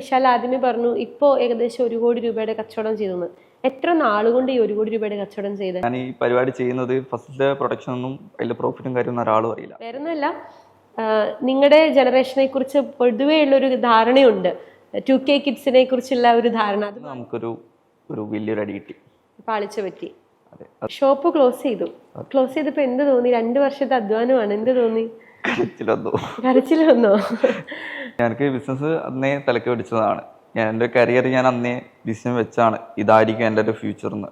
റിഷാൽ ആദ്യമേ പറഞ്ഞു ഇപ്പോ ഏകദേശം ഒരു കോടി രൂപയുടെ കച്ചവടം ചെയ്തെന്ന്. എത്ര നാളുകൊണ്ട് ഈ ഒരു കോടി രൂപയുടെ കച്ചവടം ചെയ്ത്? ഞാൻ ഈ പരിപാടി ചെയ്യുന്നത് ഫസ്റ്റ് പ്രൊഡക്ഷൻ ഒന്നും അതിൽ പ്രോഫിറ്റും കാര്യമൊന്നും ഒരാളും അറിയില്ല. വരുന്നല്ല നിങ്ങളുടെ ജനറേഷനെ കുറിച്ച് പൊതുവേ ഉള്ളൊരു ധാരണയുണ്ട്. ടു കെ കിഡ്സിനെ കുറിച്ചുള്ള ഒരു ധാരണ. അത് നമുക്കൊരു ഒരു വലിയൊരു അടി കിട്ടി. പാളിച്ച പറ്റി. ഷോപ്പ് ക്ലോസ് ചെയ്തു. ക്ലോസ് ചെയ്തപ്പോ എന്ത് തോന്നി? രണ്ടു വർഷത്തെ അധ്വാനമാണ്. എന്ത് തോന്നി? കരച്ചിൽ വന്നോ? എനിക്ക് ബിസിനസ് അന്നേ തലക്ക് പിടിച്ചതാണ്. ഞാൻ എന്റെ കരിയർ ഞാൻ അന്നേ ഡിസിഷൻ വെച്ചാണ്. ഇതായിരിക്കും എന്റെ ഒരു ഫ്യൂച്ചർ എന്ന്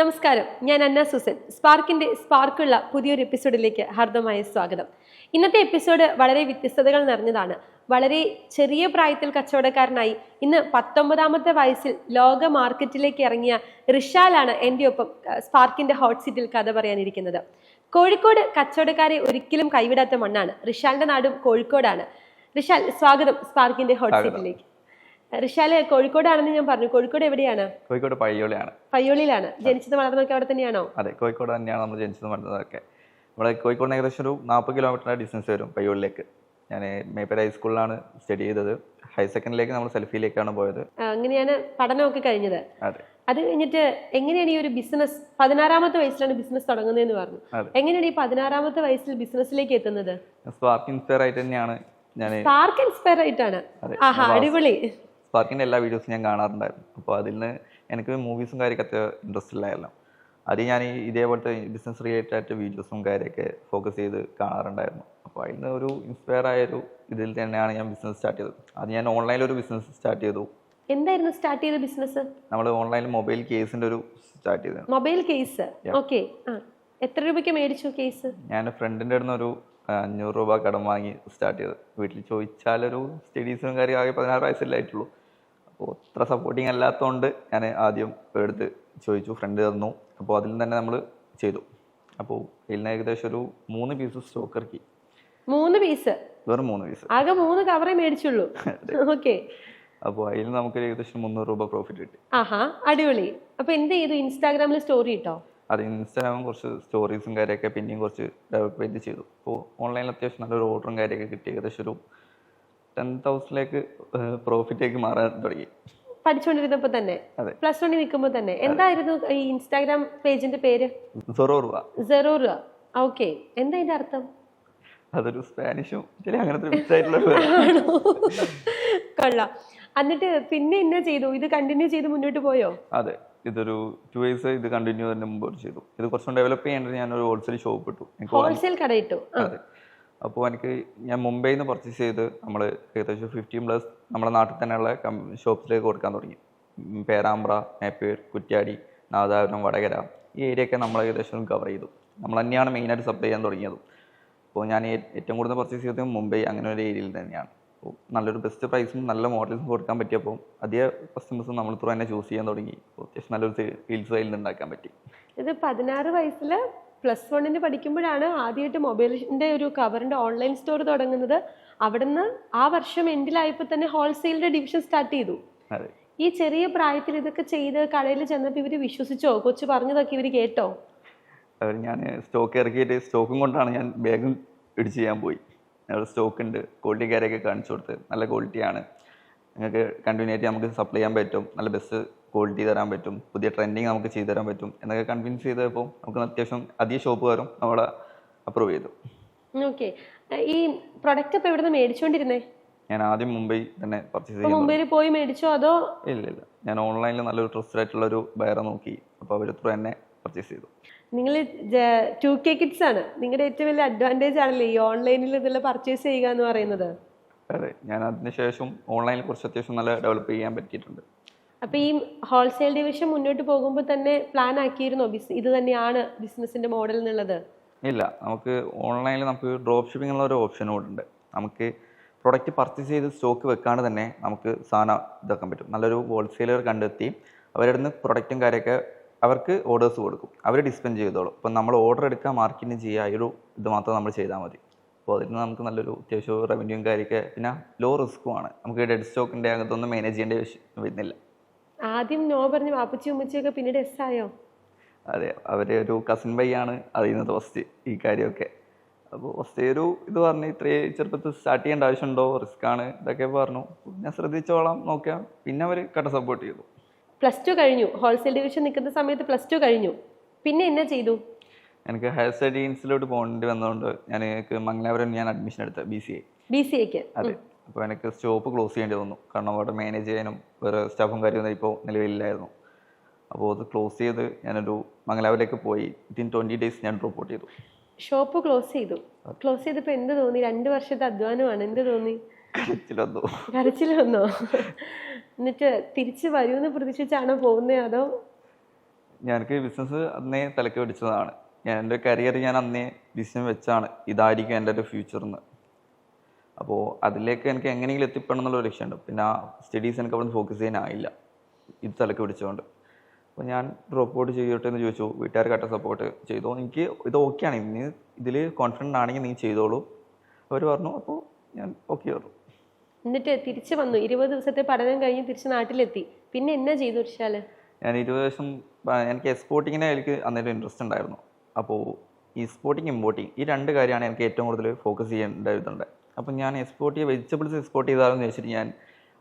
നമസ്കാരം. ഞാൻ അന്ന സുസൻ. സ്പാർക്കിന്റെ സ്പാർക്കുള്ള പുതിയൊരു എപ്പിസോഡിലേക്ക് ഹാർദമായ സ്വാഗതം. ഇന്നത്തെ എപ്പിസോഡ് വളരെ വ്യത്യസ്തതകൾ നിറഞ്ഞതാണ്. വളരെ ചെറിയ പ്രായത്തിൽ കച്ചവടക്കാരനായി ഇന്ന് പത്തൊമ്പതാമത്തെ വയസ്സിൽ ലോക മാർക്കറ്റിലേക്ക് ഇറങ്ങിയ റിഷാലാണ് എന്റെ ഒപ്പം സ്പാർക്കിന്റെ സ്പാർക്കിന്റെ ഹോട്ട് സീറ്റിൽ കഥ പറയാനിരിക്കുന്നത്. കോഴിക്കോട് കച്ചവടക്കാരെ ഒരിക്കലും കൈവിടാത്ത മണ്ണാണ്. റിഷാലിന്റെ നാടും കോഴിക്കോടാണ്. റിഷാൽ സ്വാഗതം സ്പാർക്കിന്റെ ഹോട്ട്. സീറ്റിലേക്ക്. റിഷാൽ കോഴിക്കോടാണെന്ന് ഞാൻ പറഞ്ഞു. കോഴിക്കോട് എവിടെയാണ്? കോഴിക്കോട് പയ്യോളിയാണ്. പയ്യോളിയിലാണ്. ജനിച്ചത് വളർന്നതൊക്കെ അവിടെ തന്നെയാണോ? അതെ കോഴിക്കോട് തന്നെയാണ് നമ്മൾ ജനിച്ചത് വളർന്നതൊക്കെ. ഇവിടെ കോഴിക്കോട് ഏകദേശം ഒരു നാൽപ്പത് കിലോമീറ്ററിന്റെ ഡിസ്റ്റൻസ് വരും പയ്യൂരിലേക്ക്. ഞാൻ മേപ്പേര ഹൈസ്കൂളിലാണ് സ്റ്റഡി ചെയ്തത്. ഹയർ സെക്കൻഡിലേക്ക് നമ്മൾ സെൽഫിയിലേക്കാണ് പോയത്. അങ്ങനെയാണ് പഠനമൊക്കെ കഴിഞ്ഞത്. അതെ. അത് കഴിഞ്ഞിട്ട് എങ്ങനെയാണ് ഈ ഒരു ബിസിനസ് പതിനാറാമത്തെ വയസ്സിലാണ് ബിസിനസ് തുടങ്ങുന്നതെന്ന് പറഞ്ഞു. എങ്ങനെയാണ് ഈ പതിനാറാമത്തെ വയസ്സിൽ ബിസിനസ്സിലേക്ക് എത്തുന്നത്? സ്പാർക്ക് ഇൻസ്പയർ ആയിട്ട് തന്നെയാണ് ഞാൻ സ്പാർക്ക് ഇൻസ്പയർ ആയിട്ടാണ്. ആഹാ അടിപൊളി. സ്പാർക്കിന്റെ എല്ലാ വീഡിയോസും ഞാൻ കാണാറുണ്ടായിരുന്നു. അപ്പോൾ അതിൽ നിന്ന് എനിക്ക് മൂവീസും കാര്യമൊക്കെ ഇൻട്രസ്റ്റ് ഇല്ലായിരുന്നു അത് ഞാൻ ഈ ഇതേപോലത്തെ ബിസിനസ് റിലേറ്റഡ് ആയിട്ട് വീഡിയോസും കാര്യമൊക്കെ ഫോക്കസ് ചെയ്ത് കാണാറുണ്ടായിരുന്നു. അപ്പോൾ അതിൽ നിന്ന് ഒരു ഇൻസ്പയർ ആയ ഒരു ഇതിൽ തന്നെയാണ് ഞാൻ ബിസിനസ് സ്റ്റാർട്ട് ചെയ്തത്. അത് ഞാൻ ഓൺലൈനിൽ ഒരു ബിസിനസ് സ്റ്റാർട്ട് ചെയ്തു. എന്തായിരുന്നു സ്റ്റാർട്ട് ചെയ്ത ബിസിനസ് നമ്മൾ ഓൺലൈനിൽ മൊബൈൽ കേസിന്റെ ഒരു സ്റ്റാർട്ട് ചെയ്തത് മൊബൈൽ കേസ് ഓക്കെ എത്ര രൂപയ്ക്ക് മേടിച്ചു കേസ് ഞാൻ ഫ്രണ്ടിന്റെ അടുത്ത് ഒരു അഞ്ഞൂറ് രൂപ കടം വാങ്ങി സ്റ്റാർട്ട് ചെയ്തത്. വീട്ടിൽ ചോദിച്ചാലൊരു സ്റ്റഡീസിനും കാര്യം ആകെ പതിനാറ് വയസ്സല്ലേ ആയിട്ടുള്ളൂ. അപ്പോൾ അത്ര സപ്പോർട്ടിങ് അല്ലാത്തതുകൊണ്ട് ഞാൻ ആദ്യം എടുത്ത് ചോദിച്ചു. ഫ്രണ്ട് തന്നു. അപ്പോൾ അതിൽ തന്നെ നമ്മൾ ചെയ്തു. അപ്പോൾ ഇതിന് ഏകദേശം ഒരു മൂന്ന് പീസ് സ്റ്റോക്ക് ഇറക്കി. മൂന്ന് പീസ് വെറും മൂന്ന് പീസ് ആകെ മൂന്ന് കവറേ മേടിച്ചുള്ളൂ. ഓക്കെ അപ്പോൾ അതിൽ നമുക്ക് ഏകദേശം മുന്നൂറ് രൂപ പ്രോഫിറ്റ് കിട്ടി. ആഹാ അടിപൊളി. അപ്പോൾ എന്ത് ചെയ്തു? ഇൻസ്റ്റാഗ്രാമിൽ സ്റ്റോറി ഇട്ടോ? അത് ഇൻസ്റ്റാഗ്രാമിൽ കുറച്ച് സ്റ്റോറീസും കാര്യമൊക്കെ പിന്നെയും കുറച്ച് ഡെവലപ്പ് ചെയ്ത് ചെയ്തു. അപ്പോൾ ഓൺലൈനിൽ അത്യാവശ്യം നല്ലൊരു ഓർഡറും കാര്യമൊക്കെ കിട്ടി. ഏകദേശം ഒരു ടെൻ തൗസൻഡിലേക്ക് പ്രോഫിറ്റേക്ക് മാറാൻ തുടങ്ങി. പഠിച്ചുകൊണ്ടിരുന്നപ്പോ തന്നെ. പ്ലസ് വണ്ണിൽ നിൽക്കുമ്പോൾ തന്നെ. എന്തായിരുന്നു ഈ ഇൻസ്റ്റാഗ്രാം പേജിന്റെ പേര്? ഓക്കെ എന്താ അതിന്റെ അർത്ഥം? അതൊരു സ്പാനിഷും. കൊള്ളാം. എന്നിട്ട് പിന്നെ എന്നെ ചെയ്തു? ഇത് കണ്ടിന്യൂ ചെയ്ത് മുന്നോട്ട് പോയോ? അതെ. ഇതൊരു ടു ഇയേഴ്സ് ഇത് കണ്ടിന്യൂ തന്നെ മുമ്പ് ചെയ്തു. ഇത് കുറച്ചും ഡെവലപ്പ് ചെയ്യേണ്ടത് ഒരു ഹോൾസെയിൽ ഷോപ്പ് ഇട്ടു. ഹോൾസെയിൽ കട ഇട്ടു. അതെ. അപ്പോൾ എനിക്ക് ഞാൻ മുംബൈയിൽ നിന്ന് പർച്ചേസ് ചെയ്ത് നമ്മൾ ഏകദേശം ഫിഫ്റ്റീൻ പ്ലസ് നമ്മുടെ നാട്ടിൽ തന്നെയുള്ള ഷോപ്സിലേക്ക് കൊടുക്കാൻ തുടങ്ങി. പേരാമ്പ്ര മേപ്പേർ കുറ്റ്യാടി നാദാപുരം വടകര ഈ ഏരിയ ഒക്കെ നമ്മൾ ഏകദേശം കവർ ചെയ്തു. നമ്മൾ തന്നെയാണ് മെയിനായിട്ട് സപ്ലൈ ചെയ്യാൻ തുടങ്ങിയത്. അപ്പോൾ ഞാൻ ഏറ്റവും കൂടുതൽ പർച്ചേസ് ചെയ്തത് മുംബൈ അങ്ങനെ ഒരു ഏരിയയിൽ തന്നെയാണ്. അപ്പോൾ നല്ലൊരു ബെസ്റ്റ് പ്രൈസും നല്ല മോഡൽസും കൊടുക്കാൻ പറ്റിയപ്പോൾ അധിക കസ്റ്റമേഴ്സും നമ്മൾ ത്രൂ തന്നെ ചൂസ് ചെയ്യാൻ തുടങ്ങി. അത്യാവശ്യം നല്ലൊരു സെയിൽസ് സെയിൽ ഉണ്ടാക്കാൻ പറ്റി. ഇത് പതിനാറ് വയസ്സിൽ പ്ലസ് വണ്ണിന് പഠിക്കുമ്പോഴാണ് ആദ്യമായിട്ട് മൊബൈലിന്റെ ഒരു കവറിന്റെ ഓൺലൈൻ സ്റ്റോർ തുടങ്ങുന്നത്. അവിടുന്ന് ആ വർഷം എൻഡിലായപ്പോൾ തന്നെ ഹോൾസെയിലിന്റെ ഡിവിഷൻ സ്റ്റാർട്ട് ചെയ്തു. ഈ ചെറിയ പ്രായത്തിൽ ഇതൊക്കെ ചെയ്ത് കടയിൽ ചെന്നപ്പോൾ ഇവർ വിശ്വസിച്ചോ? കൊച്ചു പറഞ്ഞതൊക്കെ ഇവർ കേട്ടോ? ഞാൻ സ്റ്റോക്ക് ഇറക്കിയിട്ട് സ്റ്റോക്കും കൊണ്ടാണ് ഞാൻ ബാഗും ഇടിച്ച് ചെയ്യാൻ പോയി. ഞങ്ങൾ സ്റ്റോക്ക് ഉണ്ട് ക്വാളിറ്റിക്കാരെയൊക്കെ കാണിച്ചു കൊടുത്ത് നല്ല ക്വാളിറ്റിയാണ്. നിങ്ങൾക്ക് കണ്ടിന്യൂ ആയിട്ട് നമുക്ക് സപ്ലൈ ചെയ്യാൻ പറ്റും. നല്ല ബെസ്റ്റ് ക്വാളിറ്റി തരാൻ പറ്റും പുതിയ ട്രെൻഡിങ് നമുക്ക് ചെയ്തു തരാൻ പറ്റും എന്നൊക്കെ കൺവിൻസ് ചെയ്തപ്പോൾ നമുക്ക് അത്യാവശ്യം അധികം ഷോപ്പുകാരും നമ്മളെ അപ്രൂവ് ചെയ്തു. ഓക്കെ ഈ പ്രൊഡക്റ്റ് ഇപ്പൊ എവിടെ നിന്ന് ഞാൻ ആദ്യം മുംബൈ തന്നെ പർച്ചേസ് ചെയ്തു. മുംബൈയിൽ പോയി മേടിച്ചോ അതോ? ഇല്ല ഇല്ല. ഞാൻ ഓൺലൈനിൽ നല്ലൊരു ട്രസ്റ്റഡ് ആയിട്ടുള്ള ഒരു ബയറെ നോക്കി. അപ്പോൾ അവർ ത്രൂ തന്നെ പർച്ചേസ് ചെയ്തു. നിങ്ങൾ ടു കെ കിഡ്സ് ആണ്. നിങ്ങളുടെ ഏറ്റവും വലിയ അഡ്വാന്റേജ് ആണല്ലേ ഈ ഓൺലൈനിൽ ഇതെല്ലാം പർച്ചേസ് ചെയ്യുക എന്ന് പറയുന്നത്? അതെ. ഞാൻ അതിനുശേഷം ഓൺലൈനിൽ കുറച്ച് അത്യാവശ്യം നല്ല ഡെവലപ്പ് ചെയ്യാൻ പറ്റിയിട്ടുണ്ട്. അപ്പൊ ഈ ഹോൾസെയിൽ ഡിവിഷൻ മുന്നോട്ട് പോകുമ്പോൾ തന്നെ പ്ലാൻ ആക്കിയിരുന്നോ? ഇത് തന്നെയാണ് ബിസിനസിന്റെ മോഡൽ എന്നുള്ളത്. ഇല്ല നമുക്ക് ഓൺലൈനിൽ നമുക്ക് ഡ്രോപ്പ് ഷിപ്പിംഗ് എന്നുള്ള ഒരു ഓപ്ഷൻ ഉണ്ട്. നമുക്ക് പ്രൊഡക്റ്റ് പർച്ചേസ് ചെയ്ത് സ്റ്റോക്ക് വെക്കാണ്ട് തന്നെ നമുക്ക് സാധനം ഇതാക്കാൻ പറ്റും. നല്ലൊരു ഹോൾസെയിലർ കണ്ടെത്തി അവരുടെ നിന്ന് പ്രൊഡക്റ്റും കാര്യമൊക്കെ അവർക്ക് ഓർഡേഴ്സ് കൊടുക്കും. അവർ ഡിസ്പെൻഡ് ചെയ്തോളും. ഇപ്പം നമ്മൾ ഓർഡർ എടുക്കാൻ മാർക്കറ്റിംഗ് ചെയ്യുക ഈ ഒരു ഇത് മാത്രം നമ്മൾ ചെയ്താൽ മതി. അപ്പോൾ അതിൽ നിന്ന് നമുക്ക് നല്ലൊരു അത്യാവശ്യം റവന്യൂ കാര്യമൊക്കെ പിന്നെ ലോ റിസ്ക്കുമാണ് നമുക്ക് ഡെഡ് സ്റ്റോക്കിന്റെ അകത്തൊന്നും മാനേജ് ചെയ്യേണ്ട വരുന്നില്ല. ആദ്യം നോ പറഞ്ഞു വാപ്പച്ചി ഉമ്മച്ചിയൊക്കെ പിന്നീട് എസ് ആയോ? അതെ അവരെ ഒരു കസിൻ ബൈയാണ് അറിയുന്നത് ഫസ്റ്റ് ഈ കാര്യമൊക്കെ. അപ്പോൾ ഫസ്റ്റ് ഒരു ഇത് പറഞ്ഞു ഇത്രയും ചെറുപ്പത്തിൽ സ്റ്റാർട്ട് ചെയ്യേണ്ട ആവശ്യമുണ്ടോ? റിസ്ക് ആണ് ഇതൊക്കെ പറഞ്ഞു. ഞാൻ ശ്രദ്ധിച്ചോളാം നോക്കാം. പിന്നെ അവർ കട്ട സപ്പോർട്ട് ചെയ്തു. പ്ലസ് ടു കഴിഞ്ഞു. ഹോൾസെയിൽ ഡിവിഷൻ നിൽക്കുന്ന സമയത്ത് പ്ലസ് ടു കഴിഞ്ഞു. പിന്നെ എന്നാ ചെയ്തു? എനിക്ക് ഹയർ സ്റ്റഡീസിലോട്ട് പോകേണ്ടി വന്നതുകൊണ്ട് ഞാൻ മംഗലാപുരം ഞാൻ അഡ്മിഷൻ എടുത്തത് B C A B C എക്ക് അതെ. അപ്പോൾ എനിക്ക് സ്റ്റോപ്പ് ക്ലോസ് ചെയ്യേണ്ടി വന്നു. കാരണം അവിടെ മാനേജ് ചെയ്യാനും വേറെ സ്റ്റാഫും കാര്യമൊന്നും ഇപ്പോൾ നിലവിലില്ലായിരുന്നു. അപ്പോൾ അത് ക്ലോസ് ചെയ്ത് ഞാനൊരു മംഗലാപുരത്തേക്ക് പോയി. വിത്തിൻ ട്വന്റി ഡേയ്സ് ഞാൻ റിപ്പോർട്ട് ഔട്ട് ചെയ്തു. ഷോപ്പ് ക്ലോസ് ചെയ്തു. ക്ലോസ് ചെയ്തപ്പോൾ എന്ത് തോന്നി? രണ്ട് വർഷത്തെ അധ്വാനമാണ്. എന്ത് തോന്നി? കരച്ചിലൊന്നോ കരച്ചിൽ വന്നോ? എന്നിട്ട് തിരിച്ചു വരുമെന്ന് പ്രതീക്ഷിച്ചാണോ പോകുന്നത് അതോ? ഞാനൊക്കെ ബിസിനസ് അന്നേ തലക്ക് പിടിച്ചതാണ്. ഞാൻ എന്റെ കരിയർ ഞാൻ അന്നേ ബിസിനസ് വെച്ചാണ്. ഇതായിരിക്കും എന്റെ ഒരു ഫ്യൂച്ചർ എന്ന് അപ്പോൾ അതിലേക്ക് എനിക്ക് എങ്ങനെയെങ്കിലും എത്തിപ്പെടണം എന്നുള്ള ഒരു ലക്ഷ്യമുണ്ട്. പിന്നെ ആ സ്റ്റഡീസ് എനിക്ക് അവിടെ ഫോക്കസ് ചെയ്യാനായില്ല ഇത് തലക്ക് പിടിച്ചുകൊണ്ട് അപ്പോൾ ഞാൻ ഡ്രോപ്പ് ഔട്ട് ചെയ്യട്ടെ എന്ന് ചോദിച്ചു. വീട്ടുകാർ കട്ട സപ്പോർട്ട് ചെയ്തു. എനിക്ക് ഇത് ഓക്കെയാണ് നീ ഇതിൽ കോൺഫിഡന്റ് ആണെങ്കിൽ നീ ചെയ്തോളൂ. അവർ പറഞ്ഞു അപ്പോൾ ഞാൻ ഓക്കെ പറഞ്ഞു എന്നിട്ട് തിരിച്ചു വന്നു. ഇരുപത് ദിവസത്തെ പഠനം കഴിഞ്ഞ് തിരിച്ച് നാട്ടിലെത്തി. പിന്നെ എന്നാ ചെയ്തു വെച്ചാൽ ഞാൻ ഇരുപത് ദിവസം എനിക്ക് എക്സ്പോർട്ടിങ്ങിനെ എനിക്ക് അന്നേരം ഇൻട്രസ്റ്റ് ഉണ്ടായിരുന്നു. അപ്പോൾ ഈ എക്സ്പോർട്ടിങ് ഇമ്പോർട്ടിങ് ഈ രണ്ട് കാര്യമാണ് എനിക്ക് ഏറ്റവും കൂടുതൽ ഫോക്കസ് ചെയ്യേണ്ട അപ്പോൾ ഞാൻ എക്സ്പോർട്ട് ചെയ്ത് വെജിറ്റബിൾസ് എക്സ്പോർട്ട് ചെയ്താലും വെച്ചിട്ട് ഞാൻ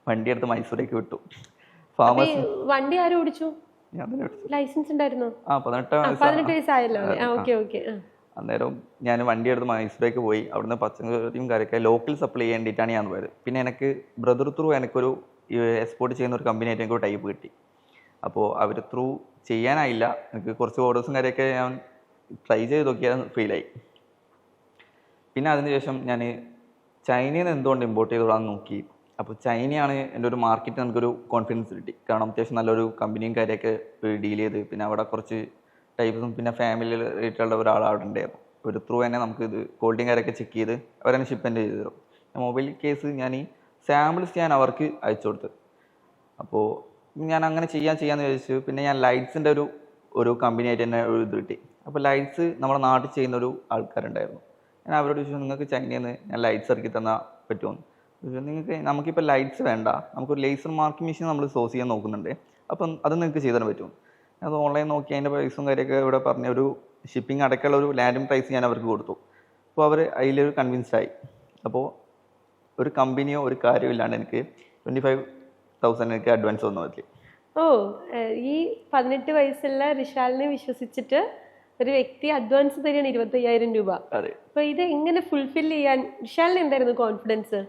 വണ്ടി എടുത്ത് മൈസൂരേക്ക് വിട്ടു. അപ്പൊ ഫാമേഴ്സ് വണ്ടി ആരും ഓടിച്ചു? ലൈസൻസ് ഉണ്ടായിരുന്നോ? ആ പതിനെട്ടാം വയസ്സായല്ലോ ഓക്കെ ഓക്കെ അന്നേരം ഞാൻ വണ്ടി എടുത്ത് മൈസൂരേക്ക് പോയി. അവിടുന്ന് പച്ചക്കറിയും കാര്യമൊക്കെ ലോക്കൽ സപ്ലൈ ചെയ്യാൻ വേണ്ടിയിട്ടാണ് ഞാൻ പോയത്. പിന്നെ എനിക്ക് ബ്രദർ ത്രൂ എനിക്കൊരു എക്സ്പോർട്ട് ചെയ്യുന്ന ഒരു കമ്പനിയായിട്ട് എനിക്ക് ടൈപ്പ് കിട്ടി. അപ്പോൾ അവർ ത്രൂ ചെയ്യാനായില്ല. എനിക്ക് കുറച്ച് ഓർഡേഴ്സും കാര്യമൊക്കെ ഞാൻ ട്രൈ ചെയ്ത് നോക്കിയാൽ ഫെയിലായി പിന്നെ അതിനുശേഷം ഞാൻ ചൈനയിൽ നിന്ന് എന്തുകൊണ്ട് ഇമ്പോർട്ട് ചെയ്തോളാന്ന് നോക്കി. അപ്പോൾ ചൈനയാണ് എന്റെ ഒരു മാർക്കറ്റ് നമുക്കൊരു കോൺഫിഡൻസ് കിട്ടി. കാരണം അത്യാവശ്യം നല്ലൊരു കമ്പനിയും കാര്യമൊക്കെ ഡീൽ ചെയ്ത്. പിന്നെ അവിടെ കുറച്ച് ടൈപ്സും പിന്നെ ഫാമിലി റിലേറ്റഡുള്ള ഒരാൾ അവിടെ ഉണ്ടായിരുന്നു ഒരു ത്രൂ തന്നെ നമുക്ക് ഇത് കോൾഡിങ് കാര്യമൊക്കെ ചെക്ക് ചെയ്ത് അവരെന്നെ ഷിപ്പെന്റ് ചെയ്ത് തരും. മൊബൈൽ കേസ് ഞാൻ ഈ സാമ്പിൾസ് ഞാൻ അവർക്ക് അയച്ചു കൊടുത്തു. അപ്പോൾ ഞാൻ അങ്ങനെ ചെയ്യാൻ ചെയ്യാമെന്ന് ചോദിച്ചു പിന്നെ ഞാൻ ലൈറ്റ്സിന്റെ ഒരു ഒരു കമ്പനിയായിട്ട് തന്നെ ഒരു ഇത് കിട്ടി. അപ്പോൾ ലൈറ്റ്സ് നമ്മുടെ നാട്ടിൽ ചെയ്യുന്ന ഒരു ആൾക്കാരുണ്ടായിരുന്നു. ഞാൻ അവരോട് ചോദിച്ചു നിങ്ങൾക്ക് ചൈനയിൽ നിന്ന് ഞാൻ ലൈറ്റ്സ് ഇറക്കി തന്നാൽ പറ്റുമോ? നിങ്ങൾക്ക് നമുക്കിപ്പോൾ ലൈറ്റ്സ് വേണ്ട. നമുക്കൊരു ലേസർ മാർക്കിംഗ് മെഷീൻ നമ്മൾ സോഴ്സ് ചെയ്യാൻ നോക്കുന്നുണ്ട്. അപ്പം അത് നിങ്ങൾക്ക് ചെയ്തു തരാൻ പറ്റും അത് ഓൺലൈൻ നോക്കി അതിന്റെ പ്രൈസും കാര്യമൊക്കെ ഇവിടെ പറഞ്ഞ ഒരു ഷിപ്പിംഗ് അടക്കമുള്ള ഒരു ലാൻഡിങ് പ്രൈസ് ഞാൻ അവർക്ക് കൊടുത്തു. അപ്പോൾ അവർ അതിലൊരു കൺവിൻസ്ഡ് ആയി. അപ്പോൾ ഒരു കമ്പനിയോ ഒരു കാര്യമോ ഇല്ലാണ്ട് എനിക്ക് ട്വന്റി ഫൈവ് തൗസൻഡ് എനിക്ക് അഡ്വാൻസ് വന്നു പറ്റി ഓ ഈ പതിനെട്ട് വയസ്സുള്ള റിഷാലിനെ വിശ്വസിച്ചിട്ട് ഒരു വ്യക്തി അഡ്വാൻസ് തരികയാണ് ഇരുപത്തി അയ്യായിരം രൂപ അപ്പൊ ഇത് എങ്ങനെ ഫുൾഫിൽ ചെയ്യാൻ വിശാലിന് എന്തായിരുന്നു കോൺഫിഡൻസ്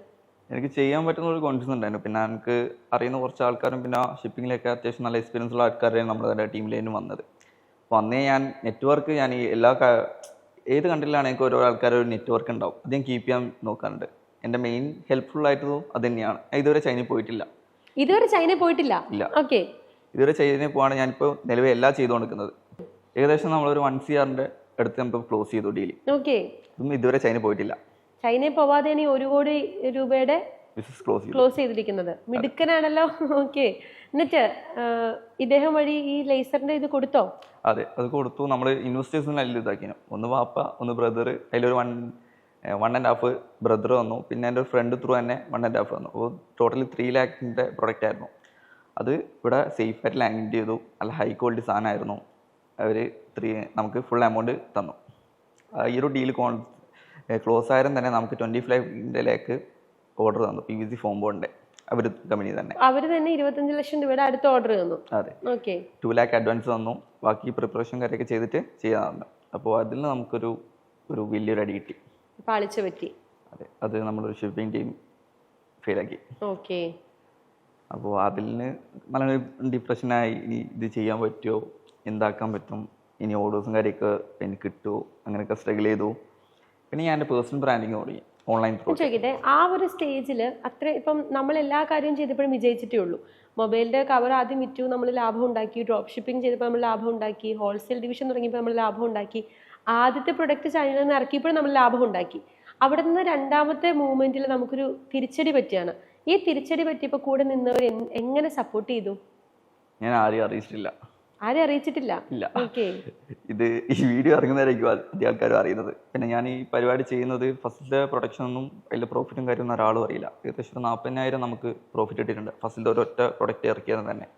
എനിക്ക് ചെയ്യാൻ പറ്റുന്ന ഒരു കോൺഫിഡൻസ് ഉണ്ടായിരുന്നു. പിന്നെ എനിക്ക് അറിയുന്ന കുറച്ച് ആൾക്കാരും പിന്നെ ഷിപ്പിങ്ങിലൊക്കെ അത്യാവശ്യം നല്ല എക്സ്പീരിയൻസ് ഉള്ള ആൾക്കാരെയാണ് നമ്മുടെ ടീമിലേനും വന്നത്. അപ്പോൾ അന്നേ ഞാൻ നെറ്റ്വർക്ക് ഞാൻ ഈ എല്ലാ ഏത് കണ്ടിലാണെങ്കിൽ ഓരോ ആൾക്കാർ ഒരു നെറ്റ്വർക്ക് ഉണ്ടാവും. അത് ഞാൻ കീപ്പ് ചെയ്യാൻ നോക്കാറുണ്ട്. എന്റെ മെയിൻ ഹെൽപ്ഫുൾ ആയിട്ടുള്ളതും അത് തന്നെയാണ്. ഇതുവരെ ചൈനയിൽ പോയിട്ടില്ല. ഇതുവരെ ചൈനയിൽ പോയിട്ടില്ല? ഇല്ല. ഓക്കെ ഇതുവരെ ചൈനയിൽ പോവാണ് ഞാനിപ്പോൾ നിലവിൽ എല്ലാം ചെയ്തുകൊണ്ടിരിക്കുന്നത്. ഏകദേശം നമ്മൾ ഒരു വൺ സി ആറിന്റെ അടുത്ത് നമുക്ക് ക്ലോസ് ചെയ്തു ഡീലി ഓക്കെ ഇതൊന്നും ഇതുവരെ ചൈന പോയിട്ടില്ല. ചൈനയിൽ പോവാതെ ഇനി ഒരു കോടി രൂപയുടെ ബിസിനസ് ക്ലോസ് ക്ലോസ് ചെയ്തിരിക്കുന്നത്. മിടുക്കനാണല്ലോ. ഓക്കെ എന്നിട്ട് ഇദ്ദേഹം വഴി ഈ ലേസറിന്റെ ഇത് കൊടുത്തോ? അതെ അത് കൊടുത്തു. നമ്മൾ ഇൻവെസ്റ്റേഴ്സിന് നല്ല ഇതാക്കിനും. ഒന്ന് വാപ്പ ഒന്ന് ബ്രദർ അതിലൊരു one one and half brother വന്നു. പിന്നെ എന്റെ ഒരു ഫ്രണ്ട് ത്രൂ തന്നെ വൺ ആൻഡ് ഹാഫ് വന്നു. അപ്പോൾ ടോട്ടലി ത്രീ ലാക്കിന്റെ പ്രൊഡക്റ്റ് ആയിരുന്നു. അത് ഇവിടെ സേഫ് ആയിട്ട് ലാൻഡ് ചെയ്തു. നല്ല ഹൈ ക്വാളിറ്റി സാധനമായിരുന്നു. അവർ ത്രീ നമുക്ക് ഫുൾ എമൗണ്ട് തന്നു. ഈ ഒരു ഡീൽ കോൺ ക്ലോസ് ആയാലും തന്നെ നമുക്ക് ട്വന്റി ഫൈവിന്റെലേക്ക് ഓർഡർ തന്നു. പി വി സി ഫോം ബോണ്ടിന്റെ അവർ കമ്പനി തന്നെ. അവർ തന്നെ ഇരുപത്തഞ്ച് ലക്ഷം രൂപയുടെ അടുത്ത ഓർഡർ തന്നു. അതെ. ഓക്കെ ടു ലാക്ക് അഡ്വാൻസ് തന്നു. ബാക്കി പ്രിപ്പറേഷൻ കാര്യമൊക്കെ ചെയ്തിട്ട് ചെയ്യാൻ തന്നു. അപ്പോൾ അതിൽ നിന്ന് നമുക്കൊരു ഒരു വലിയൊരു അടി കിട്ടി. പാളിച്ച പറ്റി. അതെ. അത് നമ്മളൊരു ഷിപ്പിംഗ് ടീം ഫെയിലാക്കി ഓക്കെ അപ്പോൾ അതിൽ നിന്ന് നല്ല ഡിപ്രഷനായി ഇനി ഇത് ചെയ്യാൻ പറ്റുമോ? എന്താക്കാൻ പറ്റും? ഇനി ഓർഡേഴ്സും കാര്യമൊക്കെ എനിക്ക് കിട്ടുമോ അങ്ങനെയൊക്കെ സ്ട്രഗിൾ ചെയ്തു. പിന്നെ ഞാൻ എന്റെ പേഴ്സണൽ ബ്രാൻഡിങ് തുടങ്ങി ഓൺലൈൻ ചോദിക്കട്ടെ ആ ഒരു സ്റ്റേജിൽ അത്ര ഇപ്പം നമ്മൾ എല്ലാ കാര്യവും ചെയ്തപ്പോഴും വിജയിച്ചിട്ടേ ഉള്ളൂ. മൊബൈലിന്റെ കവർ ആദ്യം വിറ്റു നമ്മൾ ലാഭം ഉണ്ടാക്കി. ഡ്രോപ്പ് ഷിപ്പിംഗ് ചെയ്തപ്പോൾ നമ്മൾ ലാഭം ഉണ്ടാക്കി. ഹോൾസെയിൽ ഡിവിഷൻ തുടങ്ങിയപ്പോൾ നമ്മൾ ലാഭം ഉണ്ടാക്കി. ആദ്യത്തെ പ്രൊഡക്റ്റ് ചൈനയിൽ നിന്ന് ഇറക്കിയപ്പോഴും നമ്മൾ ലാഭം ഉണ്ടാക്കി. അവിടെ നിന്ന് രണ്ടാമത്തെ മൂവ്മെന്റിൽ നമുക്കൊരു തിരിച്ചടി പറ്റിയാണ്. ഈ തിരിച്ചടി പറ്റിയപ്പോൾ കൂടെ നിന്നവർ എങ്ങനെ സപ്പോർട്ട് ചെയ്തു? ഞാൻ ആരെയും അറിയിച്ചിട്ടില്ല. ആരും അറിയിച്ചിട്ടില്ല? ഇല്ല. ഇത് ഈ വീഡിയോ ഇറങ്ങുന്നതായിരിക്കും അധികം ആൾക്കാരും അറിയുന്നത്. പിന്നെ ഞാൻ ഈ പരിപാടി ചെയ്യുന്നത് ഫസ്റ്റിലെ പ്രൊഡക്ഷൻ ഒന്നും അതിൽ പ്രോഫിറ്റും കാര്യമൊന്നും ഒരാളും അറിയില്ല. ഏകദേശം നാൽപ്പതിനായിരം നമുക്ക് പ്രോഫിറ്റ് ഇട്ടിട്ടുണ്ട് ഫസ്റ്റിലെ ഒരൊറ്റ പ്രൊഡക്റ്റ് ഇറക്കിയത് തന്നെ.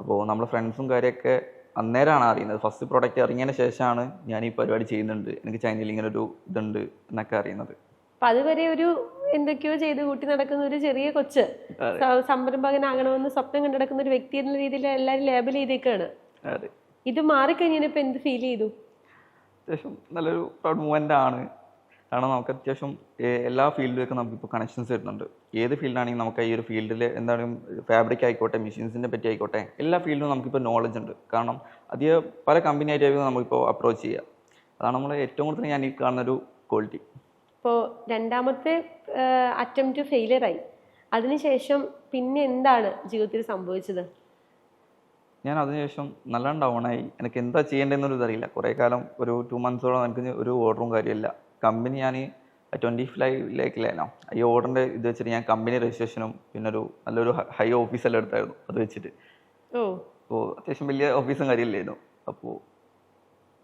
അപ്പോൾ നമ്മുടെ ഫ്രണ്ട്സും കാര്യമൊക്കെ അന്നേരമാണ് അറിയുന്നത്. ഫസ്റ്റ് പ്രൊഡക്റ്റ് ഇറങ്ങിയതിന് ശേഷമാണ് ഞാൻ ഈ പരിപാടി ചെയ്യുന്നുണ്ട്. എനിക്ക് ചൈനയിൽ ഇങ്ങനെ ഒരു ഇതുണ്ട് എന്നൊക്കെ അറിയുന്നത്. അപ്പൊ അതുവരെ ഒരു എന്തൊക്കെയോ ചെയ്ത് കൂട്ടി നടക്കുന്ന ഒരു ചെറിയ കൊച്ച്. സംരംഭകനാകണമെന്ന് സ്വപ്നം കണ്ടു നടക്കുന്ന ഒരു വ്യക്തി എന്ന രീതിയിൽ എല്ലാവരും ലേബൽ ചെയ്തേക്കാണ്. ഇത് മാറിക്കഴിഞ്ഞപ്പോ എന്ത് ഫീൽ ചെയ്തു? അത്യാവശ്യം നല്ലൊരു പ്രൗഡ് മൂവ്മെന്റ് ആണ്. കാരണം നമുക്ക് അത്യാവശ്യം എല്ലാ ഫീൽഡിലേക്കും നമുക്കിപ്പോൾ കണക്ഷൻസ് വരുന്നുണ്ട്. ഏത് ഫീൽഡാണെങ്കിലും നമുക്ക് ഈ ഒരു ഫീൽഡിൽ എന്താണ് ഫാബ്രിക് ആയിക്കോട്ടെ മെഷീൻസിനെ പറ്റി ആയിക്കോട്ടെ എല്ലാ ഫീൽഡിലും നമുക്കിപ്പോൾ നോളജ് ഉണ്ട്. കാരണം അധികം പല കമ്പനി ആയിട്ടായിരിക്കും നമുക്കിപ്പോൾ അപ്രോച്ച് ചെയ്യുക. അതാണ് നമ്മൾ ഏറ്റവും കൂടുതൽ ഞാൻ ഈ കാണുന്നൊരു ക്വാളിറ്റി ഇപ്പോൾ രണ്ടാമത്തെ അറ്റംപ്റ്റ് ഫെയിലിയറായി അതിനുശേഷം പിന്നെ എന്താണ് ജീവിതത്തിൽ സംഭവിച്ചത്? ഞാൻ അതിനുശേഷം നല്ല ഡൗണായി എനിക്ക് എന്താ ചെയ്യേണ്ടതെന്നൊരു ഇതറിയില്ല. കുറേ കാലം ഒരു ടു മന്ത്സോളം എനിക്ക് ഒരു ഓർഡറും കാര്യമില്ല കമ്പനി ഞാൻ ട്വന്റി ഫൈവിലേക്കില്ലേനോ ഈ ഓർഡറിന്റെ ഇത് വെച്ചിട്ട് ഞാൻ കമ്പനി രജിസ്ട്രേഷനും പിന്നെ ഒരു നല്ലൊരു ഹൈ ഓഫീസെല്ലാം എടുത്തായിരുന്നു അത് വെച്ചിട്ട്. ഓ. അപ്പോൾ അത്യാവശ്യം വലിയ ഓഫീസും കാര്യമില്ലായിരുന്നു അപ്പോൾ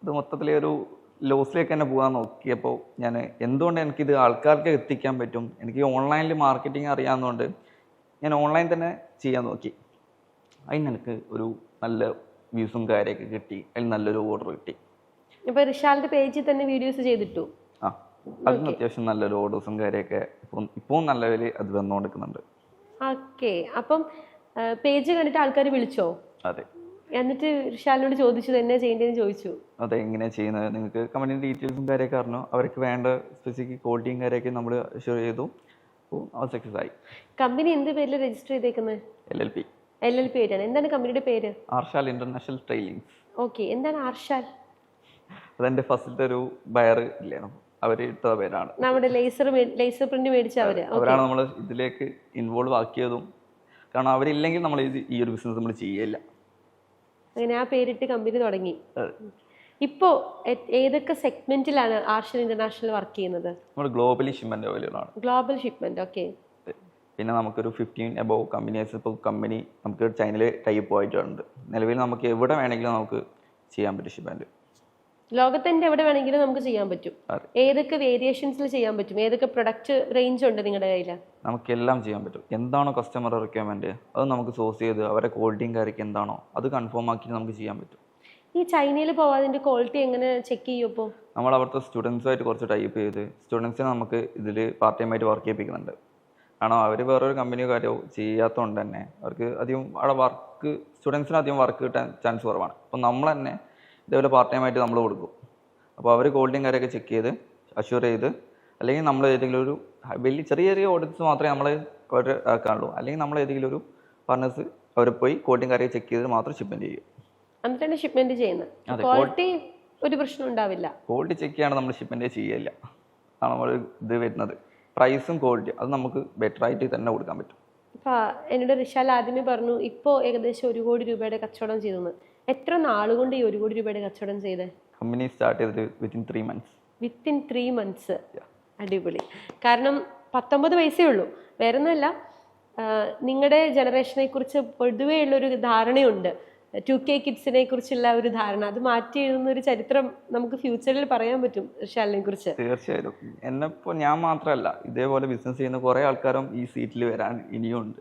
ഇത് മൊത്തത്തിൽ ഒരു ലോസിലേക്ക് തന്നെ പോകാൻ നോക്കിയപ്പോൾ ഞാൻ എന്തുകൊണ്ട് എനിക്കിത് ആൾക്കാർക്ക് എത്തിക്കാൻ പറ്റും? എനിക്ക് ഓൺലൈനിൽ മാർക്കറ്റിംഗ് അറിയാവുന്നതുകൊണ്ട് ഞാൻ ഓൺലൈൻ തന്നെ ചെയ്യാൻ നോക്കി. അതിന് എനിക്ക് ഒരു നല്ല വ്യൂസും കാര്യമൊക്കെ കിട്ടി. അതിൽ നല്ലൊരു ഓർഡർ കിട്ടി. ഇപ്പൊ റിഷാലിന്റെ പേജിൽ തന്നെ വീഡിയോസ് ചെയ്തിട്ടു. ആ അതിന് അത്യാവശ്യം നല്ലൊരു ഓർഡേഴ്സും കാര്യമൊക്കെ ഇപ്പം ഇപ്പോൾ നല്ല വില അത് വന്നുകൊടുക്കുന്നുണ്ട് ഓക്കെ അപ്പം പേജ് കണ്ടിട്ട് ആൾക്കാർ വിളിച്ചോ? അതെ. എന്നിട്ട് ഋഷാലിനോട് ചോദിച്ചു തന്നെ ചെയ്യേണ്ടതെന്ന് ചോദിച്ചു. അതെ എങ്ങനെയാണ് ചെയ്യുന്നത്? നിങ്ങൾക്ക് കമ്പനി ഡീറ്റെയിൽസും കാര്യമൊക്കെ അറിഞ്ഞു. അവർക്ക് വേണ്ട സ്പെസിഫിക് ക്വാളിറ്റിയും കാര്യമൊക്കെ നമ്മൾ ഷെയർ ചെയ്തു. അത് സക്സസ് ആയി. കമ്പനി എന്ത് പേരിൽ രജിസ്റ്റർ ചെയ്തേക്കുന്നത് L L P L L P ആയിട്ടാണ്. എന്താണ് കമ്പനിയുടെ പേര്? ആർഷാൽ ഇന്റർനാഷണൽ ട്രെയിലിങ്സ് ഓക്കെ എന്താണ് ആർഷാൽ? അതെന്റെ ഫസ്റ്റ് ഒരു ബയർ ഇല്ലായിരുന്നു അവർ ഇട്ട പേരാണ്. നമ്മുടെ ലേസർ ലേസർ പ്രിന്റ് മേടിച്ച അവർ. അവരാണ് നമ്മൾ ഇതിലേക്ക് ഇൻവോൾവ് ആക്കിയതും. കാരണം അവരില്ലെങ്കിൽ നമ്മൾ ഈ ഒരു ബിസിനസ് നമ്മൾ ചെയ്യില്ല അങ്ങനെ ആ പേരിട്ട് കമ്പനി തുടങ്ങി. ഇപ്പോ ഏതൊക്കെ സെഗ്മെന്റിലാണ് ആർഷൻ ഇന്റർനാഷണൽ വർക്ക് ചെയ്യുന്നത്? നമ്മൾ ഗ്ലോബലി ഗ്ലോബൽ ഷിപ്മെന്റ് ഓക്കെ. പിന്നെ നമുക്കൊരു ഫിഫ്റ്റീൻ എബോവ് കമ്പനീസ് ഇപ്പോൾ കമ്പനി നമുക്ക് ചൈനയിൽ ടൈപ്പ് ആയിട്ടുണ്ട് നിലവിൽ നമുക്ക് എവിടെ വേണമെങ്കിലും നമുക്ക് ചെയ്യാൻ പറ്റും ഷിപ്മെന്റ്. ലോകത്തിന്റെ എവിടെ വേണമെങ്കിലും നമുക്ക് ചെയ്യാൻ പറ്റും. ഏതൊക്കെ വേരിയേഷൻസിൽ ചെയ്യാൻ പറ്റും? ഏതൊക്കെ പ്രൊഡക്റ്റ് റേഞ്ച് ഉണ്ട് നിങ്ങളുടെ കയ്യിൽ നമുക്കെല്ലാം ചെയ്യാൻ പറ്റും. എന്താണോ കസ്റ്റമർ റിക്വയർമെന്റ് അത് നമുക്ക് സോഴ്സ് ചെയ്ത് അവരെ ക്വാളിറ്റിയും കാര്യമൊക്കെ എന്താണോ അത് കൺഫേം ആക്കി നമുക്ക് ചെയ്യാൻ പറ്റും. ഈ ചൈനയിൽ പോവാതിന്റെ ക്വാളിറ്റി എങ്ങനെ ചെക്ക് ചെയ്യും ഇപ്പോൾ നമ്മൾ അവിടുത്തെ സ്റ്റുഡൻസുമായിട്ട് കുറച്ച് ടൈപ്പ് ചെയ്ത് സ്റ്റുഡൻസിനെ നമുക്ക് ഇതിൽ പാർട്ട് ടൈമായിട്ട് വർക്ക് ചെയ്യിപ്പിക്കുന്നുണ്ട്. കാരണം അവർ വേറൊരു കമ്പനിയോ കാര്യമോ ചെയ്യാത്തതുകൊണ്ട് തന്നെ അവർക്ക് അധികം അവിടെ വർക്ക് സ്റ്റുഡൻസിന് അധികം വർക്ക് കിട്ടാൻ ചാൻസ് കുറവാണ്. അപ്പോൾ നമ്മൾ തന്നെ ഇതേപോലെ പാർട്ട് ടൈമായിട്ട് നമ്മൾ കൊടുക്കും. അപ്പോൾ അവർ ക്വാളിറ്റിയും കാര്യമൊക്കെ ചെക്ക് ചെയ്ത് അഷ്യൂർ ചെയ്ത് അല്ലെങ്കിൽ നമ്മൾ ഏതെങ്കിലും ഒരു വലിയ ചെറിയ ചെറിയ ഓഡിറ്റ്സ് മാത്രമേ നമ്മൾ അവർ ആക്കാനുള്ളൂ അല്ലെങ്കിൽ നമ്മൾ ഏതെങ്കിലും ഒരു പാർട്ട്നേഴ്സ് അവർ പോയി കോട്ടിങ് കാര്യം ചെക്ക് ചെയ്ത് മാത്രം ഷിപ്മെന്റ് ചെയ്യും. എന്നിട്ടാണ് ഷിപ്മെന്റ് ചെയ്യുന്നത്. ക്വാളിറ്റി ഒരു പ്രശ്നം ഉണ്ടാവില്ല. ക്വാളിറ്റി ചെക്ക് ചെയ്യാണ്ട് നമ്മൾ ഷിപ്മെന്റ് ചെയ്യില്ല ആണ് നമ്മൾ ഇത് വരുന്നത്. പ്രൈസും ക്വാളിറ്റി അത് നമുക്ക് ബെറ്റർ ആയിട്ട് തന്നെ കൊടുക്കാൻ പറ്റും. എന്നോട് റിഷാൽ ആദ്യമേ പറഞ്ഞു ഇപ്പോൾ ഏകദേശം ഒരു കോടി രൂപയുടെ കച്ചവടം ചെയ്തു എത്ര നാളുകൊണ്ട് ഈ ഒരു കോടി രൂപയുടെ കച്ചവടം ചെയ്തേ? കമ്പനി സ്റ്റാർട്ട് ചെയ്തിട്ട് within three months within three months അടിപൊളി. കാരണം പത്തൊമ്പത് വയസ്സേ ഉള്ളൂ. വേറെ ഒന്നുമല്ല നിങ്ങളുടെ ജനറേഷനെ കുറിച്ച് പൊതുവേ ഉള്ളൊരു ധാരണയുണ്ട്. ടു കെ കിഡ്സിനെ കുറിച്ചുള്ള ഒരു ധാരണ. അത് മാറ്റി എഴുതുന്ന ഒരു ചരിത്രം നമുക്ക് ഫ്യൂച്ചറിൽ പറയാൻ പറ്റും ഋഷാലിനെ കുറിച്ച്. തീർച്ചയായിട്ടും. എന്നെപ്പോൾ ഞാൻ മാത്രമല്ല ഇതേപോലെ ബിസിനസ് ചെയ്യുന്ന കുറേ ആൾക്കാരും ഈ സീറ്റിൽ വരാൻ ഇനിയും ഉണ്ട്.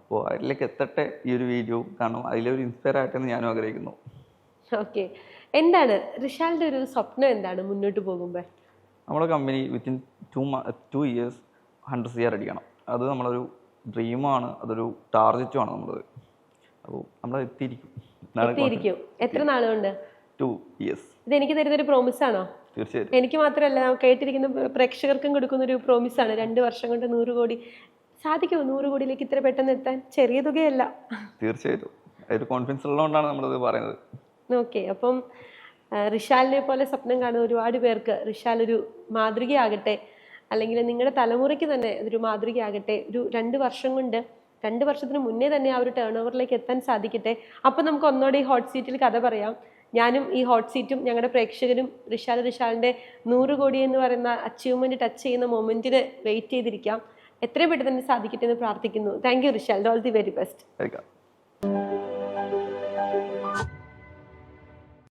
അപ്പോൾ അതിലേക്ക് എത്തട്ടെ ഈ ഒരു വീഡിയോ കാണും അതിലൊരു ഇൻസ്പയർ ആയിട്ടെന്ന് ഞാനും ആഗ്രഹിക്കുന്നു. ഓക്കെ എന്താണ് ഋഷാലിന്റെ ഒരു സ്വപ്നം എന്താണ് മുന്നോട്ട് പോകുമ്പോൾ നമ്മുടെ company within two two years hundred year അടിക്കണം. അത് നമ്മളൊരു ഡ്രീമാണ് അതൊരു ടാർഗറ്റുമാണ് നമ്മളത്. അപ്പോൾ നമ്മൾ എത്തിയിരിക്കും. എത്ര നാളുകൊണ്ട് ടു ഇയേഴ്സ് ഇത് എനിക്ക് തരുന്നൊരു പ്രോമിസ് ആണോ? തീർച്ചയായിട്ടും. എനിക്ക് മാത്രമല്ല കേട്ടിരിക്കുന്ന പ്രേക്ഷകർക്കും കൊടുക്കുന്ന ഒരു പ്രോമിസ് ആണ്. രണ്ട് വർഷം കൊണ്ട് നൂറ് കോടി. സാധിക്കുമോ? നൂറ് കോടിയിലേക്ക് ഇത്ര പെട്ടെന്ന് എത്താൻ? ചെറിയ തുകയല്ല. തീർച്ചയായിട്ടും. കോൺഫിഡൻസ് ഉള്ളതുകൊണ്ടാണ് നമ്മളത് പറയുന്നത്. ഓക്കെ അപ്പം റിഷാലിനെ പോലെ സ്വപ്നം കാണുന്ന ഒരുപാട് പേർക്ക് റിഷാൽ ഒരു മാതൃകയാകട്ടെ അല്ലെങ്കിൽ നിങ്ങളുടെ തലമുറയ്ക്ക് തന്നെ അതൊരു മാതൃകയാകട്ടെ ഒരു രണ്ട് വർഷം കൊണ്ട് രണ്ട് വർഷത്തിന് മുന്നേ തന്നെ ആ ഒരു ടേൺ ഓവറിലേക്ക് എത്താൻ സാധിക്കട്ടെ. അപ്പോൾ നമുക്ക് ഒന്നോടെ ഈ ഹോട്ട് സീറ്റിൽ കഥ പറയാം. ഞാനും ഈ ഹോട്ട് സീറ്റും ഞങ്ങളുടെ പ്രേക്ഷകരും റിഷാൽ റിഷാലിന്റെ നൂറ് കോടി എന്ന് പറയുന്ന അച്ചീവ്മെന്റ് ടച്ച് ചെയ്യുന്ന മൊമെന്റിന് വെയിറ്റ് ചെയ്തിരിക്കാം. എത്രയും പെട്ടെന്ന് തന്നെ സാധിക്കട്ടെ എന്ന് പ്രാർത്ഥിക്കുന്നു. Thank you Rishal. All the very best